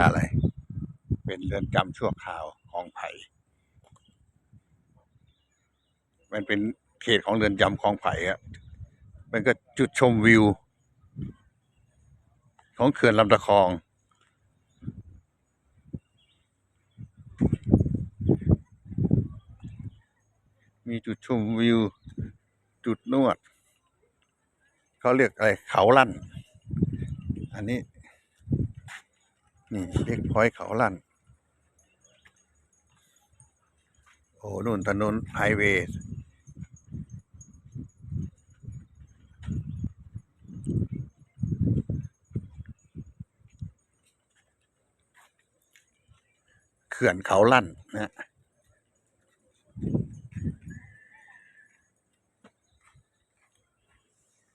อะไร เป็นเรือนจำชั่วคราวของไผ่มันเป็นเขตของเรือนจำคลองไผ่ครับมันก็จุดชมวิว ของเขื่อนลำตะคอง มีจุดชมวิว จุดนวด เขาเรียกอะไรเขาลั่น อันนี้ นี่เรียกพอยเขาลั่น โอ้นู่นถนนไฮเวย์เขื่อนเขาลั่นนะฮะ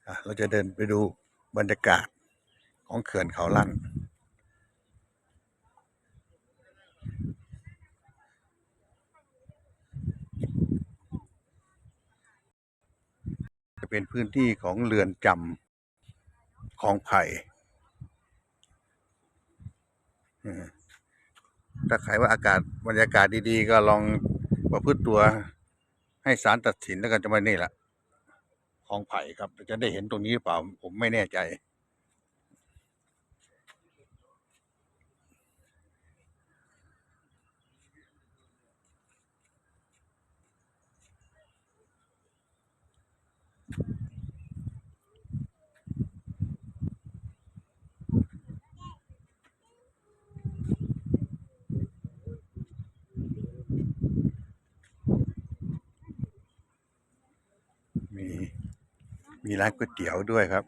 อะเราจะเดินไปดูบรรยากาศของเขื่อนเขาลั่น เป็นพื้นที่ของเรือนจำของไผ่ถ้าใครว่าอากาศบรรยากาศดีๆ ก็ลองประพฤติตัวให้ศาลตัดสินแล้วกันจะมานี่แหละของไผ่ครับจะได้เห็นตรงนี้หรือเปล่า ผมไม่แน่ใจ มีมีร้านก๋วยเตี๋ยวด้วยครับ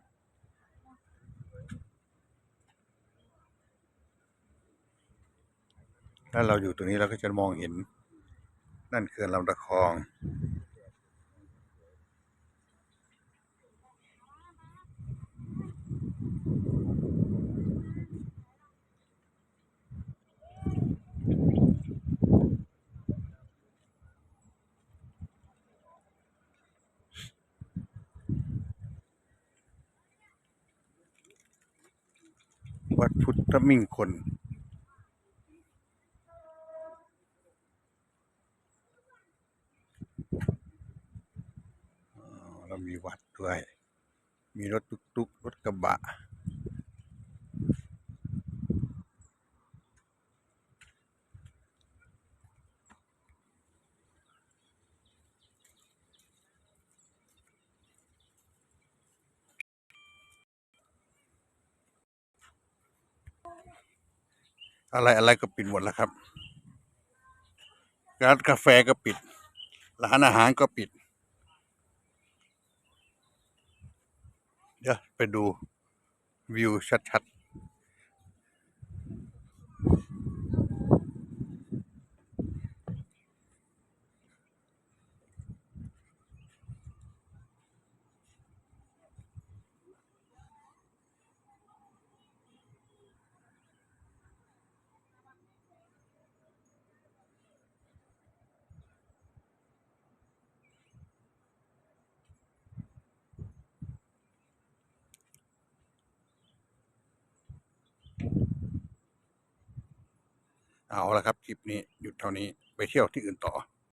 ถ้าเราอยู่ตรงนี้เราก็จะมองเห็น นั่นคือลำตะคอง วัดพุทธมิ่งคน เรามีวัดด้วย มีรถตุกๆ รถกระบะ อะไรอะไรก็ปิดหมดแล้วครับร้านกาแฟก็ปิด ร้านอาหารก็ปิด เดี๋ยวไปดูวิวชัดๆ เอาละครับคลิปนี้หยุดเท่านี้ไปเที่ยวที่อื่นต่อ